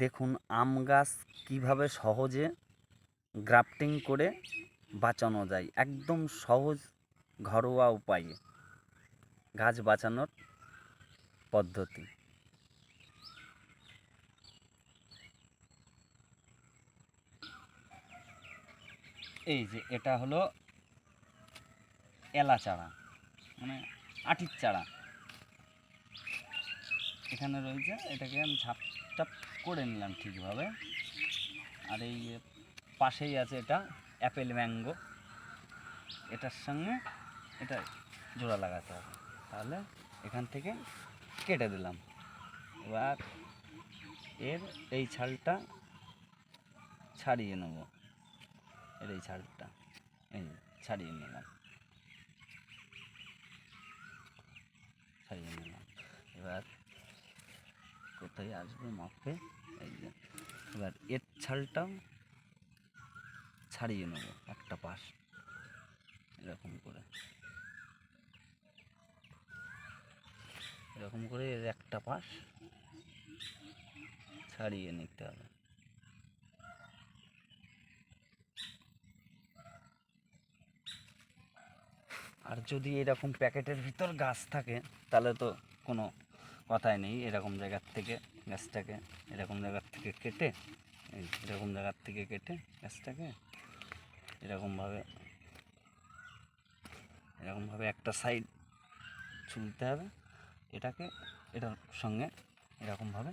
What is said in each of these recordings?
দেখুন আম গাছ কীভাবে সহজে গ্রাফটিং করে বাঁচানো যায়। একদম সহজ, ঘরোয়া উপায়ে গাছ বাঁচানোর পদ্ধতি। এই যে এটা হলো এলা চারা মানে আটির চারা। এখানে রয়েছে, এটাকে আমি ঝাপ টাপ করে নিলাম ঠিকভাবে। আর এই পাশেই আছে এটা অ্যাপেল ম্যাঙ্গো। এটার সঙ্গে এটা জোড়া লাগাতে হবে। তাহলে এখান থেকে কেটে দিলাম। এবার এর এই ছালটা ছাড়িয়ে নেব। এর এই ছালটা, এই ছাড়িয়ে নিলাম ছাড়িয়ে নিলাম এবার কোথায় আসবে মাপে যে। এবার এর ছালটাও ছাড়িয়ে নেব, একটা পাশ। এরকম করে। এরকম করে এর একটা পাশ ছাড়িয়ে নিতে হবে। আর যদি এরকম প্যাকেটের ভিতর গাছ থাকে, তাহলে তো কোনো কথাই নেই এরকম জায়গার থেকে গাছটাকে, এরকম জায়গার থেকে কেটে এরকম জায়গার থেকে কেটে গাছটাকে এরকমভাবে এরকমভাবে একটা সাইড ছুলতে হবে। এটাকে, এটার সঙ্গে এরকমভাবে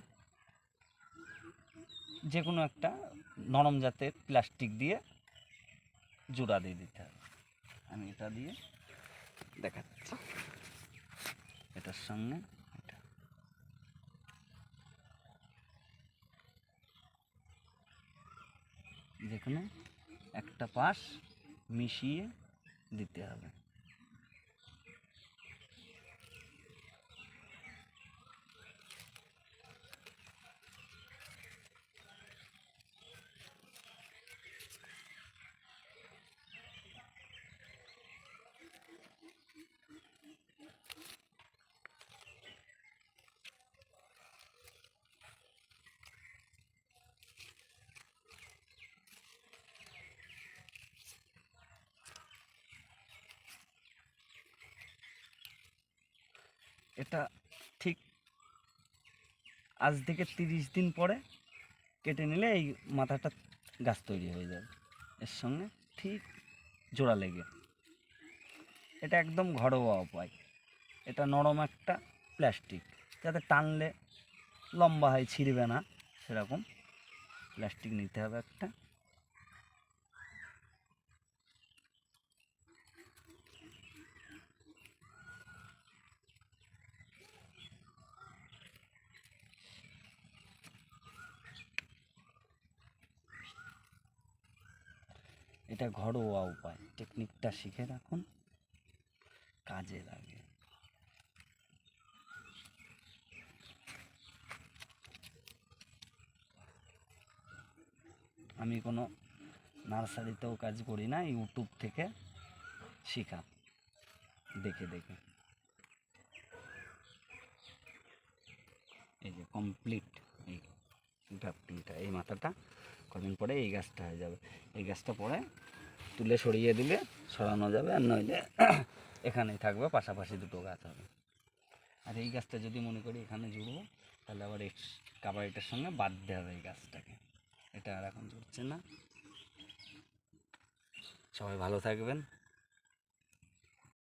যে কোনো একটা নরম জাতের প্লাস্টিক দিয়ে জোড়া দিয়ে দিতে হবে। আমি এটা দিয়ে দেখাচ্ছি। এটার সঙ্গে যেখানে একটা পাশ মিশিয়ে দিতে হবে। এটা ঠিক আজ থেকে তিরিশ দিন পরে কেটে নিলে এই মাথাটা গাছ তৈরি হয়ে যাবে। এর সঙ্গে ঠিক জোড়া লেগে। এটা একদম ঘরোয়া উপায়। এটা নরম একটা প্লাস্টিক। যাতে টানলে লম্বা হয়, ছিঁড়বে না, সেরকম প্লাস্টিক নিতে হবে একটা। এটা ঘরোয়া উপায়। টেকনিকটা শিখে রাখুন। কাজে লাগে। আমি কোনো নার্সারিতেও কাজ করি না, ইউটিউব থেকে শেখা দেখে দেখে। এই যে কমপ্লিট এই গ্রাফটিংটা এই মাথাটা কদিন পরে এই গাছটা হয়ে যাবে। এই গাছটা পরে তুলে সরিয়ে দিলে সরানো যাবে আর নইলে এখানেই থাকবে, পাশাপাশি দুটো গাছ হবে। আর এই গাছটা যদি মনে করি এখানে জুড়বো, তাহলে আবার কাবাডিটার সঙ্গে বাদ বাঁধতে হবে এই গাছটাকে। এটা আর এখন জুড়ছে না। সবাই ভালো থাকবেন।